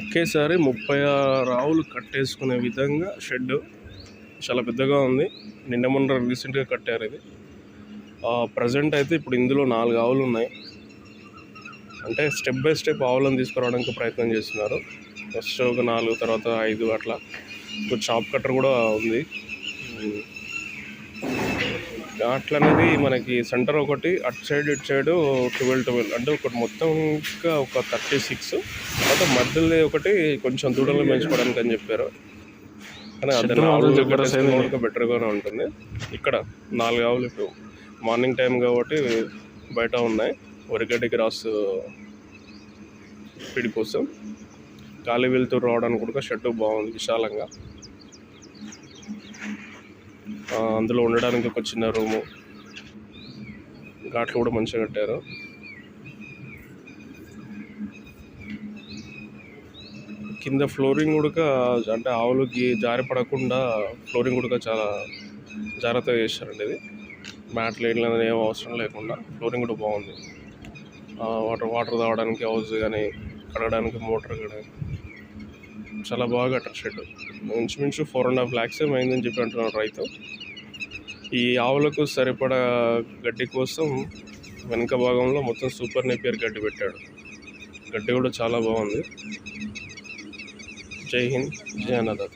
ఒకేసారి ముప్పై ఆరు ఆవులు కట్టేసుకునే విధంగా షెడ్ చాలా పెద్దగా ఉంది. నిన్న మొన్న రీసెంట్గా కట్టారు ఇది. ప్రజెంట్ అయితే ఇప్పుడు ఇందులో నాలుగు ఆవులు ఉన్నాయి. అంటే స్టెప్ బై స్టెప్ ఆవులను తీసుకురావడానికి ప్రయత్నం చేస్తున్నారు. ఫస్ట్ ఒక నాలుగు తర్వాత ఐదు అట్లా. ఒక చాప్ కట్టర్ కూడా ఉంది. అనేది మనకి సెంటర్ ఒకటి అటు సైడ్ ఇటు సైడ్ ట్వెల్వ్ ట్వెల్వ్ అంటే ఒకటి మొత్తం ఇంకా ఒక థర్టీ సిక్స్. తర్వాత మధ్యలో ఒకటి కొంచెం దూడంలో పెంచుకోవడానికి అని చెప్పారు. కానీ అది. బెటర్గానే ఉంటుంది. ఇక్కడ నాలుగు ఆవులు ఇప్పుడు మార్నింగ్ టైం కాబట్టి బయట ఉన్నాయి. వరిగడ్డి గ్రాస్ ఫీడ్ కోసం. గాలి వెళ్తూ రావడానికి కూడా షెడ్ బాగుంది విశాలంగా. అందులో ఉండడానికి ఒక చిన్న రూము. ఘాట్లు కూడా మంచిగా కట్టారు. కింద ఫ్లోరింగ్ ఉడక అంటే ఆవులకి జారి పడకుండా ఫ్లోరింగ్ ఉడక చాలా జాగ్రత్తగా చేశారండి ఇది. మ్యాట్ లేట్లు అనేది ఏం అవసరం లేకుండా ఫ్లోరింగ్ కూడా బాగుంది. వాటర్ వాటర్ తాగడానికి హౌస్ కానీ కడగడానికి మోటార్ కానీ చాలా బాగా కట్టారు షెడ్ ఇంచుమించు ఫోర్ అండ్ హాఫ్ ల్యాక్స్ ఏమైందని చెప్పి అంటున్నారు రైతు. ఈ ఆవులకు సరిపడా గడ్డి కోసం వెనక భాగంలో మొత్తం సూపర్ నేపియర్ గడ్డి పెట్టాడు. గడ్డి కూడా చాలా బాగుంది. జై హింద్ జై అన్నదాత.